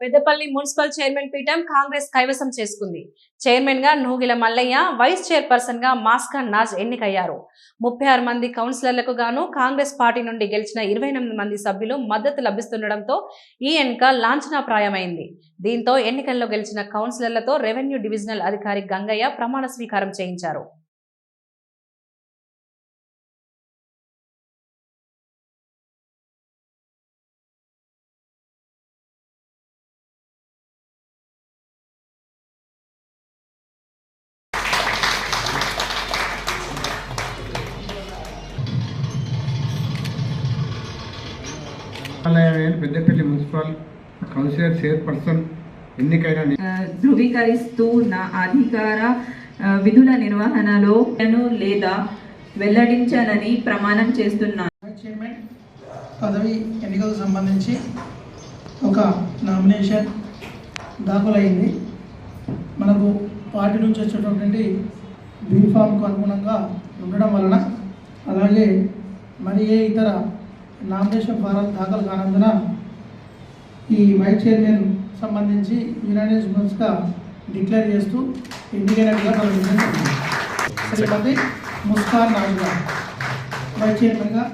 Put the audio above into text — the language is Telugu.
పెద్దపల్లి మున్సిపల్ చైర్మన్ పీఠం కాంగ్రెస్ కైవసం చేసుకుంది. చైర్మన్గా నూగిల మల్లయ్య వైస్ చైర్పర్సన్గా మాస్కర్ నాజ్ ఎన్నికయ్యారు. ముప్పై ఆరు మంది కౌన్సిలర్లకు గాను కాంగ్రెస్ పార్టీ నుండి గెలిచిన ఇరవై ఎనిమిది మంది సభ్యులు మద్దతు లభిస్తుండటంతో ఈ ఎన్నిక లాంఛనాప్రాయమైంది. దీంతో ఎన్నికల్లో గెలిచిన కౌన్సిలర్లతో రెవెన్యూ డివిజనల్ అధికారి గంగయ్య ప్రమాణ స్వీకారం చేయించారు. దేవాలయం పెద్దపల్లి మున్సిపల్ కౌన్సిలర్ చైర్పర్సన్ ఎన్నికైన ధృవీకరిస్తూ నా అధికార విధుల నిర్వహణలో నేను లేదా వెల్లడించానని ప్రమాణం చేస్తున్నాను చైర్మన్ పదవి ఎన్నికలకు సంబంధించి ఒక నామినేషన్ దాఖలైంది. మనకు పార్టీ నుంచి వచ్చేటటువంటి బీఫామ్కు అనుగుణంగా ఉండడం వలన అలాగే మరి ఏ ఇతర నామినేషన్ ఫారాలు దాఖలు కానందున ఈ వైస్ చైర్మన్ సంబంధించి యునానిమస్గా డిక్లేర్ చేస్తూ ఎన్నికైనట్టుగా. శ్రీమతి ముస్కాన్ నాగ్ గారు వైస్ చైర్మన్గా